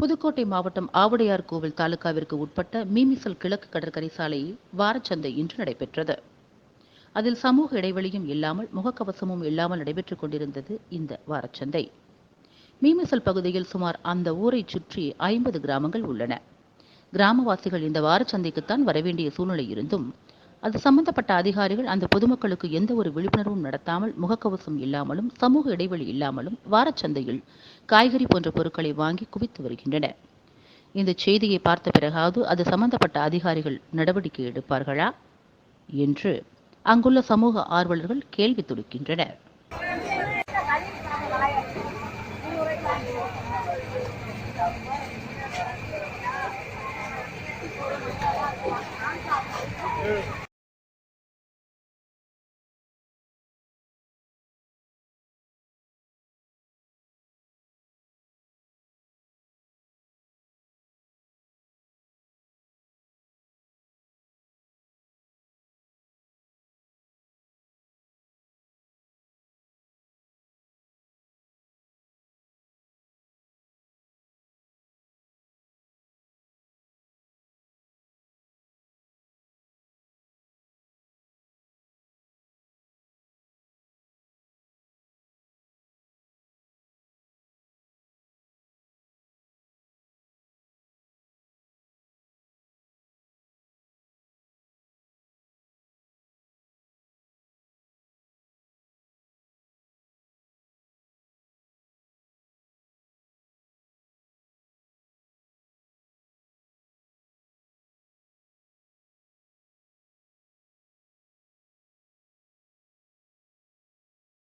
புதுக்கோட்டை மாவட்டம் ஆவுடையார் கோவில் தாலுகாவிற்கு உட்பட்ட மீமிசல் கிழக்கு கடற்கரை சாலையில் வாரச்சந்தை இன்று நடைபெற்றது. அதில் சமூக இடைவெளியும் இல்லாமல் முகக்கவசமும் இல்லாமல் நடைபெற்றுக் கொண்டிருந்தது இந்த வாரச்சந்தை. மீமிசல் பகுதியில் சுமார் அந்த ஊரைச் சுற்றி ஐம்பது கிராமங்கள் உள்ளன. கிராமவாசிகள் இந்த வாரச்சந்தைக்குத்தான் வரவேண்டிய சூழ்நிலை இருந்தும் அது சம்பந்தப்பட்ட அதிகாரிகள் அந்த பொதுமக்களுக்கு எந்த ஒரு விழிப்புணர்வும் நடத்தாமல் முகக்கவசம் இல்லாமலும் சமூக இடைவெளி இல்லாமலும் வாரச்சந்தையில் காய்கறி போன்ற பொருட்களை வாங்கி குவித்து வருகின்றனர் இந்த செய்தியை பார்த்த பிறகாவது அது சம்பந்தப்பட்ட அதிகாரிகள் நடவடிக்கை எடுப்பார்களா என்று அங்குள்ள சமூக ஆர்வலர்கள் கேள்வி தொடுக்கின்றனர் Yeah.